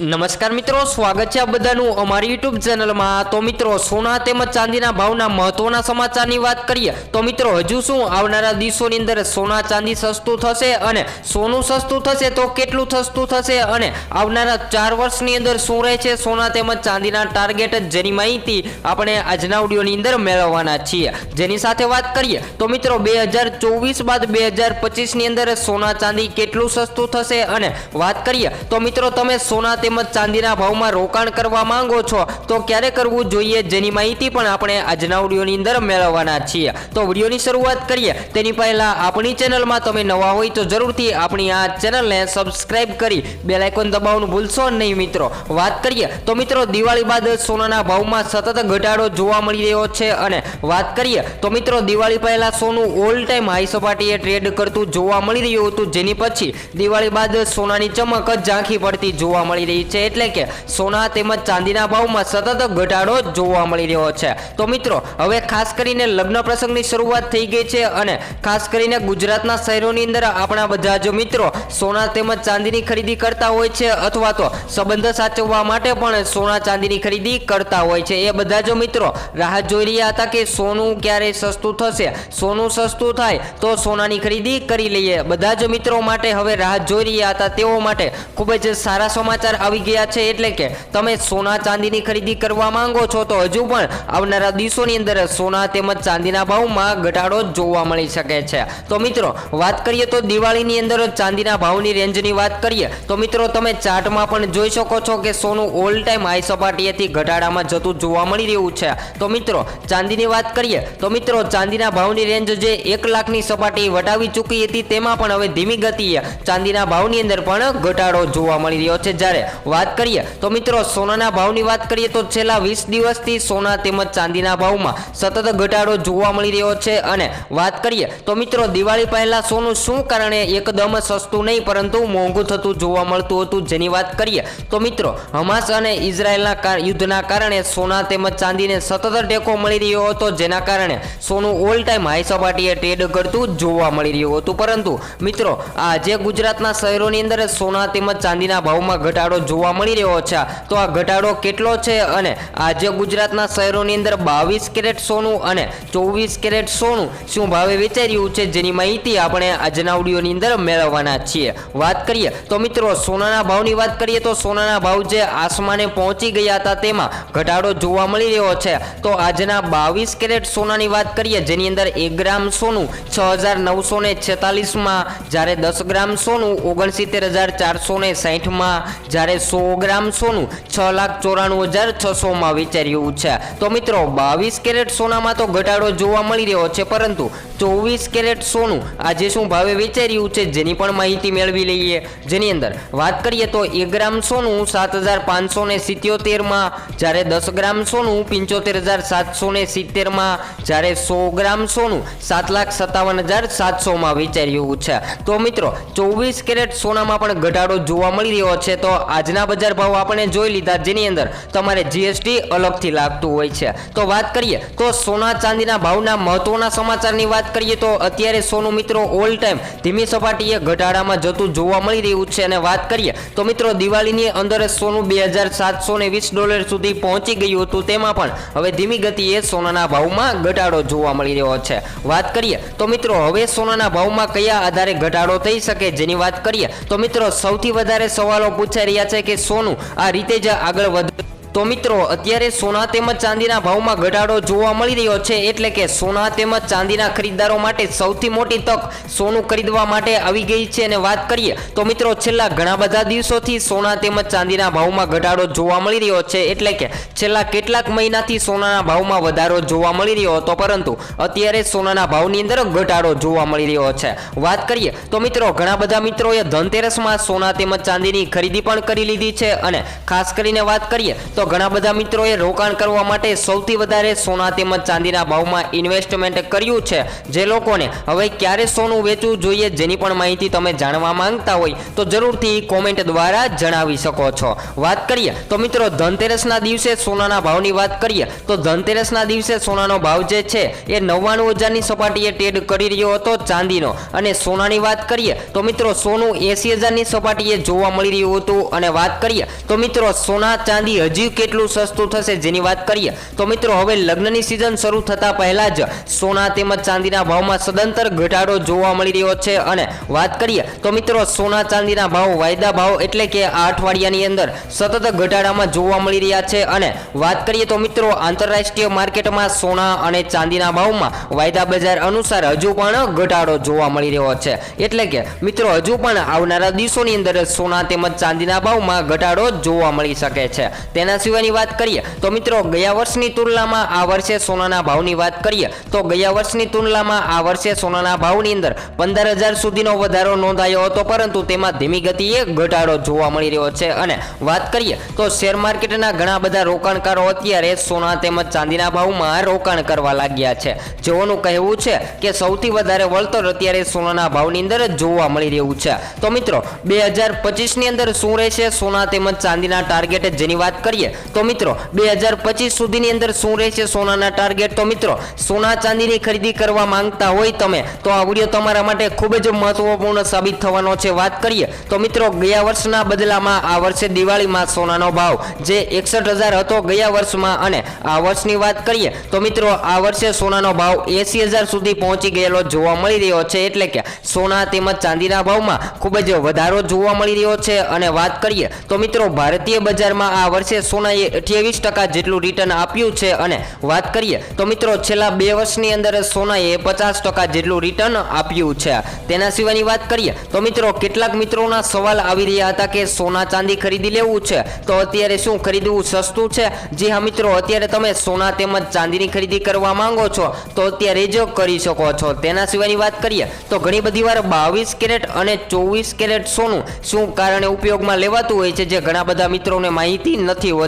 નમસ્કાર મિત્રો, સ્વાગત છે આ બધાનું અમારી યુટ્યુબ ચેનલમાં. તો મિત્રો, સોના તેમજ ચાંદીના ભાવના મહત્વના સમાચારની વાત કરીએ, તો મિત્રો, હજુ શું આવનારા દિવસોની અંદર સોના, ચાંદી સસ્તું થશે અને સોનું સસ્તું થશે તો કેટલું સસ્તું થશે અને આવનારા ચાર વર્ષની અંદર શું રહે છે સોના તેમજ ચાંદીના ટાર્ગેટ જેની માહિતી આપણે આજના ઓડિયોની અંદર મેળવવાના છીએ. જેની સાથે વાત કરીએ, તો મિત્રો, બે હજાર ચોવીસ બાદ બે હજાર પચીસની અંદર સોના, ચાંદી કેટલું સસ્તું થશે અને વાત કરીએ, તો મિત્રો, તમે સોના તેમજ ચાંદીના ભાવમાં રોકાણ કરવા માંગો છો, તો ક્યારે કરવું જોઈએ જેની માહિતી પણ આપણે આજના વિડીયોની અંદર મેળવવાના છીએ. તો વિડીયોની શરૂઆત કરીએ. તેની પહેલા આપણી ચેનલમાં તમે નવા હોય તો જરૂરથી આપણી આ ચેનલને સબસ્ક્રાઈબ કરી બેલ આઇકોન દબાવવાનું ભૂલશો નહીં મિત્રો. વાત કરીએ, તો મિત્રો દિવાળી બાદ સોનાના ભાવમાં સતત ઘટાડો જોવા મળી રહ્યો છે અને વાત કરીએ, તો મિત્રો દિવાળી પહેલા સોનું ઓલ ટાઈમ હાઈ સપાટીએ ટ્રેડ કરતું જોવા મળી રહ્યું હતું. જેની પછી દિવાળી બાદ સોનાની ચમક જ ઝાંખી પડતી જોવા મળી રહી છે એટલે કે સોના તેમજ ચાંદીના ભાવમાં સતત ઘટાડો જોવા મળી રહ્યો છે. તો મિત્રો, હવે ખાસ કરીને લગ્ન પ્રસંગની શરૂઆત થઈ ગઈ છે અને ખાસ કરીને ગુજરાતના શહેરોની અંદર આપણા બધા જ મિત્રો સોના તેમજ ચાંદીની ખરીદી કરતા હોય છે અથવા તો સંબંધ સાચવવા માટે પણ સોના ચાંદીની ખરીદી કરતા હોય છે. એ બધા જ મિત્રો રાહ જોઈ રહ્યા હતા કે સોનું ક્યારે સસ્તું થશે. સોનું સસ્તું થાય તો સોનાની ખરીદી કરી લઈએ. બધા જ મિત્રો માટે હવે રાહ જોઈ રહ્યા હતા. તેઓ માટે ખૂબ જ સારા સમાચાર આવી ગયા છે એટલે કે તમે સોના ચાંદીની ખરીદી કરવા માંગો છો તો હજુ પણ આવનારા દિવસોની અંદર સોના તેમજ ચાંદીના ભાવમાં ઘટાડો જોવા મળી શકે છે. તો મિત્રો, વાત કરીએ તો દિવાળીની અંદર ચાંદીના ભાવની રેન્જની વાત કરીએ, તો મિત્રો તમે ચાર્ટમાં પણ જોઈ શકો છો કે સોનું ઓલ ટાઈમ હાઈ સપાટીએથી ઘટાડામાં જતું જોવા મળી રહ્યું છે. તો મિત્રો, ચાંદીની વાત કરીએ, તો મિત્રો ચાંદીના ભાવની રેન્જ જે એક લાખની સપાટી વટાવી ચૂકી હતી તેમાં પણ હવે ધીમી ગતિએ ચાંદીના ભાવની અંદર પણ ઘટાડો જોવા મળી રહ્યો છે. જ્યારે વાત કરીએ તો મિત્રો સોનાના ભાવની વાત કરીએ તો છેલ્લા વીસ દિવસથી સોના તેમજ ચાંદીના ભાવમાં સતત ઘટાડો જોવા મળી રહ્યો છે અને વાત કરીએ તો મિત્રો દિવાળી પહેલાં સોનું શું કારણે એકદમ સસ્તું નહીં, પરંતુ મોંઘું થતું જોવા મળતું હતું જેની વાત કરીએ તો મિત્રો હમાસ અને ઇઝરાયલના યુદ્ધના કારણે સોના તેમજ ચાંદીને સતત ટેકો મળી રહ્યો હતો, જેના કારણે સોનું ઓલ ટાઈમ હાઈ સપાટીએ ટ્રેડ કરતું જોવા મળી રહ્યું હતું. પરંતુ મિત્રો આજે ગુજરાતના શહેરોની અંદર સોના તેમજ ચાંદીના ભાવમાં ઘટાડો જોવા મળી રહ્યો છે. તો આ ઘટાડો કેટલો છે અને આજે ગુજરાતના શહેરોની અંદર બાવીસ કેરેટ સોનું અને ચોવીસ કેરેટ સોનું શું ભાવે વેચાઈ છે જેની માહિતી આપણે આજના ઓડિયોની અંદર મેળવવાના છીએ. વાત કરીએ તો મિત્રો સોનાના ભાવની વાત કરીએ તો સોનાના ભાવ જે આસમાને પહોંચી ગયા હતા તેમાં ઘટાડો જોવા મળી રહ્યો છે. તો આજના બાવીસ કેરેટ સોનાની વાત કરીએ જેની અંદર એક ગ્રામ સોનું છ હજાર નવસો ને છેતાલીસમાં, જ્યારે દસ ગ્રામ સોનું ઓગણસિત્તેર હજાર ચારસો ને સાહીઠમાં, જ્યારે સો ગ્રામ સોનું છ લાખ ચોરાણું હજાર છસોમાં વિચાર્યું છે. તો મિત્રો, બાવીસ કેરેટ સોનામાં તો ઘટાડો જોવા મળી રહ્યો છે, પરંતુ ચોવીસ કેરેટ સોનું આજે શું ભાવે વેચાઈ રહ્યું છે જેની પણ માહિતી મેળવી લઈએ. જેની અંદર વાત કરીએ તો એક ગ્રામ સોનું સાત હજાર પાંચસો ને સિત્યોતેરમાં, જ્યારે દસ ગ્રામ સોનું પંચોતેર હજાર સાતસો ને સિત્તેરમાં, જ્યારે સો ગ્રામ સોનું સાત લાખ સત્તાવન હજાર સાતસોમાં વેચાઈ રહ્યું છે. તો મિત્રો, ચોવીસ કેરેટ સોનામાં પણ ઘટાડો જોવા મળી રહ્યો છે, તો આજના બજાર ભાવ આપણે જોઈ લીધા જેની અંદર તમારે જીએસટી અલગથી લાગતું હોય છે. તો વાત કરીએ, તો સોના ચાંદીના ભાવના મહત્વના સમાચારની વાત કરીએ તો અત્યારે સોનું મિત્રો ઓલ ટાઈમ ધીમી સપાટીએ ઘટાડામાં જતું જોવા મળી રહ્યું છે અને વાત કરીએ, તો મિત્રો દિવાળીની અંદર સોનું બે હજાર સાતસો ને વીસ ડોલર સુધી પહોંચી ગયું હતું. તેમાં પણ હવે ધીમી ગતિએ સોનાના ભાવમાં ઘટાડો જોવા મળી રહ્યો છે. વાત કરીએ, તો મિત્રો હવે સોનાના ભાવમાં કયા આધારે ઘટાડો થઈ શકે જેની વાત કરીએ, તો મિત્રો સૌથી વધારે સવાલો પૂછાઈ રહ્યા છે કે સોનું આ રીતે જ આગળ વધ તો મિત્રો, અત્યારે સોના તેમજ ચાંદીના ભાવમાં ઘટાડો જોવા મળી રહ્યો છે, એટલે કે સોના તેમજ ચાંદીના ખરીદદારો માટે સૌથી મોટી તક સોનું ખરીદવા માટે આવી ગઈ છે અને વાત કરીએ તો મિત્રો, છેલ્લા ઘણા બધા દિવસોથી સોના તેમજ ચાંદીના ભાવમાં ઘટાડો જોવા મળી રહ્યો છે, એટલે કે છેલ્લા કેટલાક મહિનાથી સોનાના ભાવમાં વધારો જોવા મળી રહ્યો હતો, પરંતુ અત્યારે સોનાના ભાવની અંદર ઘટાડો જોવા મળી રહ્યો છે. વાત કરીએ તો મિત્રો, ઘણા બધા મિત્રોએ ધનતેરસમાં સોના તેમજ ચાંદીની ખરીદી પણ કરી લીધી છે, અને ખાસ કરીને વાત કરીએ તો ઘણા બધા મિત્રોએ રોકાણ કરવા માટે સૌથી વધારે સોના તેમજ ચાંદીના ભાવમાં ઇન્વેસ્ટમેન્ટ કર્યું છે. જે લોકોને હવે ક્યારે સોનું વેચવું જોઈએ જેની પણ માહિતી તમે જાણવા માંગતા હોય તો જરૂરથી કોમેન્ટ દ્વારા જણાવી શકો છો. વાત કરીએ તો મિત્રો ધનતેરસના દિવસે સોનાના ભાવની વાત કરીએ તો ધનતેરસના દિવસે સોનાનો ભાવ જે છે એ નવ્વાણું હજારની સપાટીએ ટ્રેડ કરી રહ્યો હતો ચાંદીનો. અને સોનાની વાત કરીએ તો મિત્રો સોનું એસી હજારની સપાટીએ જોવા મળી રહ્યું હતું. અને વાત કરીએ તો મિત્રો સોના ચાંદી હજી કેટલું સસ્તું થશે જેની વાત કરીએ, તો મિત્રો હવે લગ્નની સિઝન શરૂ થતા પહેલા જ સોના તેમજ ચાંદીના ભાવમાં સદંતર ઘટાડો જોવા મળી રહ્યો છે. અને વાત કરીએ, તો મિત્રો સોના ચાંદીના ભાવ, વાયદા ભાવ એટલે કે આ અઠવાડિયાની અંદર સતત ઘટાડામાં જોવા મળી રહ્યા છે. અને વાત કરીએ, તો મિત્રો આંતરરાષ્ટ્રીય માર્કેટમાં સોના અને ચાંદીના ભાવમાં વાયદા બજાર અનુસાર હજુ પણ ઘટાડો જોવા મળી રહ્યો છે. એટલે કે, મિત્રો હજુ પણ આવનારા દિવસોની અંદર સોના તેમજ ચાંદીના ભાવમાં ઘટાડો જોવા મળી શકે છે. તેના સિવાયની વાત કરીએ તો મિત્રો ગયા વર્ષની તુલનામાં આ વર્ષે સોનાના ભાવની વાત કરીએ તો ગયા વર્ષની તુલનામાં આ વર્ષે સોનાના ભાવની અંદર પંદર હજાર સુધીનો વધારો નોંધાયો હતો, પરંતુ તેમાં ધીમી ગતિએ ઘટાડો જોવા મળી રહ્યો છે. અને વાત કરીએ તો શેર માર્કેટના ઘણા બધા રોકાણકારો અત્યારે સોના તેમજ ચાંદીના ભાવમાં રોકાણ કરવા લાગ્યા છે. જેઓનું કહેવું છે કે સૌથી વધારે વળતર અત્યારે સોનાના ભાવની અંદર જોવા મળી રહ્યું છે. તો મિત્રો, બે હજાર પચીસની અંદર શું રહેશે? સોના તેમજ ચાંદીના ટાર્ગેટ જેની વાત તો મિત્રો, બે સુધીની અંદર શું રહેશે સોનાના ટાર્ગેટ તો મિત્રો, સોના ચાંદીની ખરીદી કરવા માંગતા હોય તમે, તો આ વીડિયો તમારા માટે ખૂબ જ મહત્વપૂર્ણ સાબિત થવાનો છે. વાત કરીએ, તો મિત્રો, ગયા વર્ષના બદલામાં આ વર્ષે દિવાળીમાં સોનાનો ભાવ જે એકસઠ હજાર હતો ગયા વર્ષમાં અને આ વર્ષની વાત કરીએ, તો મિત્રો, આ વર્ષે સોનાનો ભાવ એસી હજાર સુધી પહોંચી ગયેલો જોવા મળી રહ્યો છે. એટલે કે સોના તેમજ ચાંદીના ભાવમાં ખૂબ જ વધારો જોવા મળી રહ્યો છે. અને વાત કરીએ, તો મિત્રો, ભારતીય બજારમાં આ વર્ષે સોનાએ અઠ્યાવીસ ટકા જેટલું રિટર્ન આપ્યું છે. અને વાત કરીએ તો મિત્રો, છેલ્લા બે વર્ષની અંદર સોનાએ પચાસ ટકા જેટલું રિટર્ન આપ્યું છે. તેના સિવાયની વાત કરીએ તો મિત્રો, કેટલાક મિત્રોના સવાલ આવી રહ્યા હતા કે સોના ચાંદી ખરીદી લેવું છે? તો અત્યારે શું ખરીદવું સસ્તું છે? જી હા મિત્રો, અત્યારે તમે સોના તેમજ ચાંદીની ખરીદી કરવા માંગો છો, તો અત્યારે જ કરી શકો છો. તેના સિવાયની વાત કરીએ તો ઘણી બધી વાર બાવીસ કેરેટ અને ચોવીસ કેરેટ સોનું શું કારણે ઉપયોગમાં લેવાતું હોય છે, જે ઘણા બધા મિત્રોને માહિતી નથી હોતી.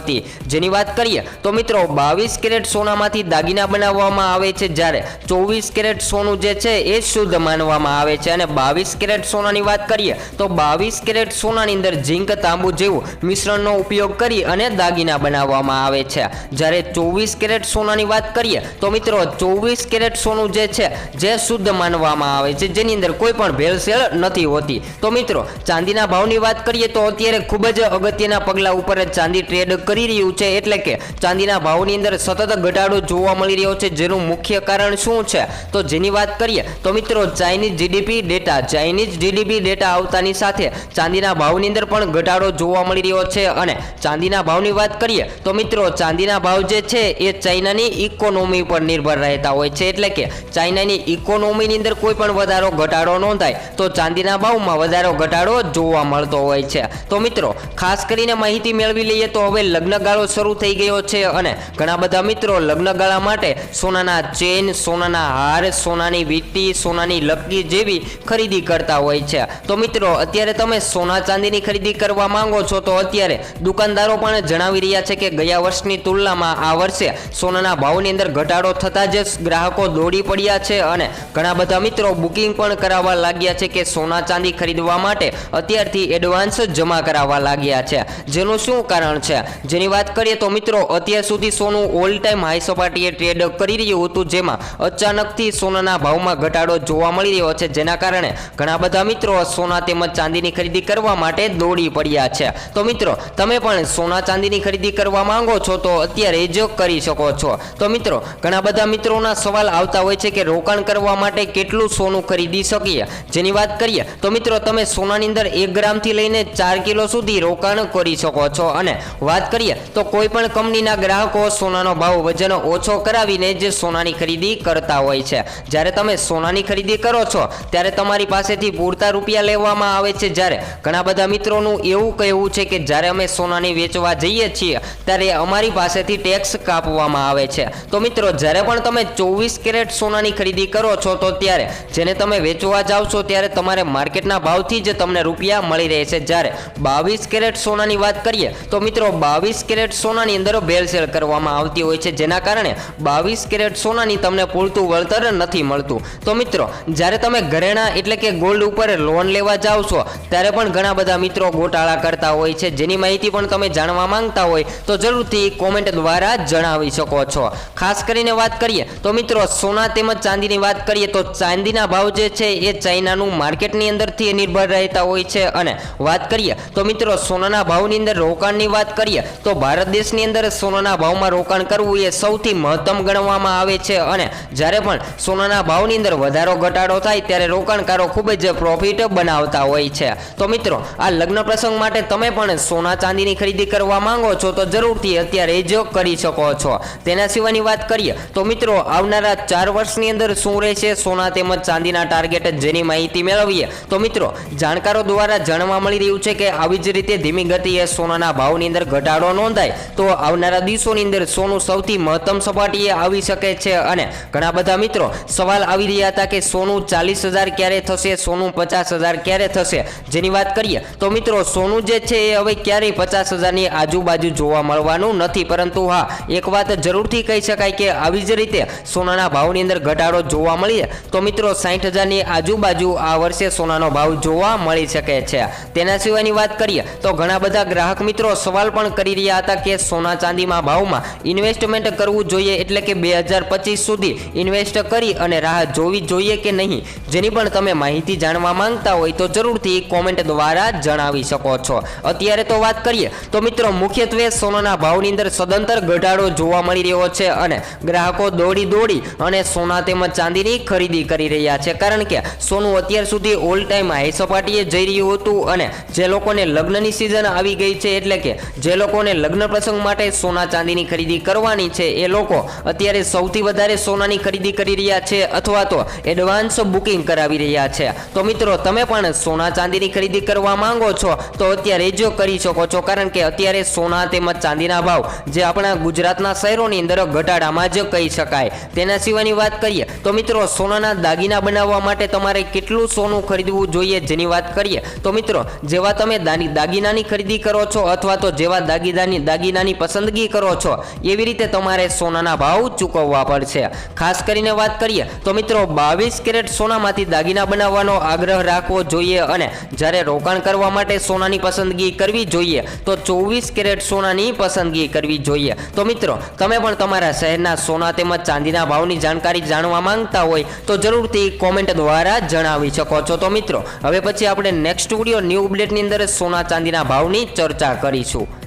જેની વાત કરીએ તો મિત્રો બાવીસ કેરેટ સોનામાંથી દાગીના બનાવવામાં આવે છે. જ્યારે ચોવીસ કેરેટ સોનું જે છે એ શુદ્ધ માનવામાં આવે છે. અને બાવીસ કેરેટ સોનાની વાત કરીએ તો બાવીસ કેરેટ સોનાની અંદર ઝીંક, તાંબુ જેવું મિશ્રણનો ઉપયોગ કરી અને દાગીના બનાવવામાં આવે છે. જ્યારે ચોવીસ કેરેટ સોનાની વાત કરીએ તો મિત્રો ચોવીસ કેરેટ સોનું જે છે, જે શુદ્ધ માનવામાં આવે છે. જેની અંદર કોઈ પણ ભેળસેળ નથી હોતી. તો મિત્રો ચાંદીના ભાવની વાત કરીએ તો અત્યારે ખૂબ જ અગત્યના પગલા ઉપર ચાંદી ટ્રેડ કરી રહ્યું છે એટલે કે ચાંદીના ભાવની અંદર સતત ઘટાડો જોવા મળી રહ્યો છે. જેનું મુખ્ય કારણ શું છે? તો જેની વાત કરીએ, તો મિત્રો Chinese GDP data, Chinese GDP data આવતાની સાથે ચાંદીના ભાવની અંદર પણ ઘટાડો જોવા મળી રહ્યો છે. અને ચાંદીના ભાવની વાત કરીએ, તો મિત્રો ચાંદીના ભાવ જે છે એ ચાઇનાની ઇકોનોમી પર નિર્ભર રહેતા હોય છે. એટલે કે ચાઇનાની ઇકોનોમીની અંદર કોઈ પણ વધારો, ઘટાડો નોંધાય, તો ચાંદીના ભાવમાં વધારો, ઘટાડો જોવા મળતો હોય છે. તો મિત્રો, ખાસ કરીને માહિતી મેળવી લઈએ તો હવે લગ્નગાળો શરૂ થઈ ગયો છે અને ઘણા બધા મિત્રો લગ્નગાળા માટે સોનાના ચેન, સોનાના હાર, સોનાની વીંટી, સોનાની લકી જેવી ખરીદી કરતા હોય છે. તો મિત્રો, અત્યારે તમે સોના ચાંદીની ખરીદી કરવા માંગો છો તો અત્યારે દુકાનદારો પણ જણાવી રહ્યા છે કે ગયા વર્ષની તુલનામાં આ વર્ષે સોનાના ભાવની અંદર ઘટાડો થતા જ ગ્રાહકો દોડી પડ્યા છે અને ઘણા બધા મિત્રો બુકિંગ પણ કરાવવા લાગ્યા છે કે સોના ચાંદી ખરીદવા માટે અત્યારથી એડવાન્સ જમા કરાવવા લાગ્યા છે. જેનું શું કારણ છે? જેની વાત કરીએ તો મિત્રો, અત્યાર સુધી સોનું ઓલ ટાઈમ હાઈ સપાટીએ ટ્રેડ કરી રહ્યું હતું, જેમાં અચાનકથી સોનાના ભાવમાં ઘટાડો જોવા મળી રહ્યો છે, જેના કારણે ઘણા બધા મિત્રો સોના તેમજ ચાંદીની ખરીદી કરવા માટે દોડી પડ્યા છે. તો મિત્રો, તમે પણ સોના ચાંદીની ખરીદી કરવા માંગો છો, તો અત્યારે જ કરી શકો છો. તો મિત્રો, ઘણા બધા મિત્રોના સવાલ આવતા હોય છે કે રોકાણ કરવા માટે કેટલું સોનું ખરીદી શકીએ? જેની વાત કરીએ, તો મિત્રો, તમે સોનાની અંદર એક ગ્રામથી લઈને ચાર કિલો સુધી રોકાણ કરી શકો છો. અને વાત કરીએ. તો કોઈ પણ કંપનીના ગ્રાહકો સોનાનો ભાવ વજન ઓછો કરાવીને જ સોનાની ખરીદી કરતા હોય છે. જ્યારે તમે સોનાની ખરીદી કરો છો, ત્યારે તમારી પાસેથી પૂરતા રૂપિયા લેવામાં આવે છે. જ્યારે ઘણા બધા મિત્રોનું એવું કહેવું છે કે જ્યારે અમે સોનાની વેચવા જઈએ છીએ, ત્યારે અમારી પાસેથી ટેક્સ કાપવામાં આવે છે. તો મિત્રો, જ્યારે પણ તમે ચોવીસ કેરેટ સોનાની ખરીદી કરો છો, તો ત્યારે જેને તમે વેચવા જાઓ છો, ત્યારે તમારે માર્કેટના ભાવથી જ તમને રૂપિયા મળી રહે છે. જ્યારે બાવીસ કેરેટ સોનાની વાત કરીએ, તો મિત્રો, બાવીસ બાવીસ કેરેટ સોનાની અંદર ભેળસેળ કરવામાં આવતી હોય છે, જેના કારણે બાવીસ કેરેટ સોનાની તમને પૂરતું વળતર નથી મળતું. તો મિત્રો, જ્યારે તમે ઘરેણા એટલે કે ગોલ્ડ ઉપર લોન લેવા જાઓ છો, ત્યારે પણ ઘણા બધા મિત્રો ગોટાળા કરતા હોય છે. જેની માહિતી પણ તમે જાણવા માંગતા હોય, તો જરૂરથી કોમેન્ટ દ્વારા જણાવી શકો છો. ખાસ કરીને વાત કરીએ, તો મિત્રો, સોના તેમજ ચાંદીની વાત કરીએ, તો ચાંદીના ભાવ જે છે, એ ચાઇનાનું માર્કેટની અંદરથી નિર્ભર રહેતા હોય છે. અને વાત કરીએ, તો મિત્રો, સોનાના ભાવની અંદર રોકાણની વાત કરીએ તો ભારત દેશની અંદર સોનાના ભાવમાં રોકાણ કરવું એ સૌથી મહત્તમ ગણવામાં આવે છે અને જ્યારે પણ સોનાના ભાવની અંદર વધારો ઘટાડો થાય ત્યારે રોકાણકારો ખૂબ જ પ્રોફિટ બનાવતા હોય છે. તો મિત્રો, આ લગ્ન પ્રસંગ માટે તમે પણ સોના ચાંદીની ખરીદી કરવા માંગો છો તો જરૂરથી અત્યારે જ કરી શકો છો. તેના સિવાયની વાત કરીએ તો મિત્રો, આવનારા ચાર વર્ષની અંદર શું રહેશે? સોના તેમજ ચાંદીના ટાર્ગેટ જેની માહિતી મેળવીએ. તો મિત્રો, જાણકારો દ્વારા જાણવા મળી રહ્યું છે કે આવી જ રીતે ધીમી ગતિએ સોનાના ભાવની અંદર ઘટાડો નોંધાય, તો આવનારા દિવસોની અંદર સોનું સૌથી મહત્તમ સપાટીએ આવી શકે છે. અને ઘણા બધા મિત્રો સવાલ આવી રહ્યા હતા કે સોનું ચાલીસ ક્યારે થશે, સોનું પચાસ હજાર ક્યારે થશે? જેની વાત કરીએ, તો મિત્રો, સોનું જે છે એ હવે ક્યારેય પચાસ હજારની આજુબાજુ જોવા મળવાનું નથી. પરંતુ હા, એક વાત જરૂરથી કહી શકાય કે આવી જ રીતે સોનાના ભાવની અંદર ઘટાડો જોવા મળીએ, તો મિત્રો સાઠ હજારની આજુબાજુ આ વર્ષે સોનાનો ભાવ જોવા મળી શકે છે. તેના સિવાયની વાત કરીએ, તો ઘણા બધા ગ્રાહક મિત્રો સવાલ પણ કરી રહ્યા હતા કે સોના ચાંદીમાં ભાવમાં ઇન્વેસ્ટમેન્ટ કરવું જોઈએ એટલે કે બે હજાર પચીસ સુધી ઇન્વેસ્ટ કરી અને રાહ જોવી જોઈએ કે નહીં? જેની પણ તમે માહિતી જાણવા માંગતા હોય તો જરૂરથી કોમેન્ટ દ્વારા જણાવી શકો છો. અત્યારે તો વાત કરીએ તો મિત્રો, મુખ્યત્વે સોનાના ભાવની અંદર સદંતર ઘટાડો જોવા મળી રહ્યો છે અને ગ્રાહકો દોડી દોડી અને સોના તેમજ ચાંદીની ખરીદી કરી રહ્યા છે. કારણ કે સોનું અત્યાર સુધી ઓલ ટાઈમ હાઈ સપાટીએ જઈ રહ્યું હતું અને જે લોકોને લગ્નની સિઝન આવી ગઈ છે એટલે કે જે લોકોને લગ્ન પ્રસંગ માટે સોના ચાંદીની ખરીદી કરવાની છે. એ લોકો અત્યારે સૌથી વધારે સોનાની ખરીદી કરી રહ્યા છે અથવા તો એડવાન્સ બુકિંગ કરાવી રહ્યા છે. તો મિત્રો, તમે પણ સોના ચાંદીની ખરીદી કરવા માંગો છો, તો અત્યારે જ કરી શકો છો. કારણ કે અત્યારે સોના તેમજ ચાંદીના ભાવ જે આપણા ગુજરાતના શહેરોની અંદર ઘટાડામાં જ કહી શકાય. તેના સિવાયની વાત કરીએ, તો મિત્રો, સોનાના દાગીના બનાવવા માટે તમારે કેટલું સોનું ખરીદવું જોઈએ જેની વાત કરીએ? તો મિત્રો, જેવા તમે દાગીનાની ખરીદી કરો છો અથવા તો જેવા દાગીનાની દાગીનાની પસંદગી કરો છો, એવી રીતે તમારે સોનાના ભાવ ચૂકવવા પડશે. ખાસ કરીને વાત કરીએ તો મિત્રો, બાવીસ કેરેટ સોનામાંથી દાગીના બનાવવાનો આગ્રહ રાખવો જોઈએ અને જ્યારે રોકાણ કરવા માટે સોનાની પસંદગી કરવી જોઈએ, તો ચોવીસ કેરેટ સોનાની પસંદગી કરવી જોઈએ. તો મિત્રો, તમે પણ તમારા શહેરના સોના તેમજ ચાંદીના ભાવની જાણકારી જાણવા માંગતા હોય, તો જરૂરથી કોમેન્ટ દ્વારા જણાવી શકો છો. તો મિત્રો, હવે પછી આપણે નેક્સ્ટ વીડિયો ન્યૂ અપડેટની અંદર સોના ચાંદીના ભાવની ચર્ચા કરીશું.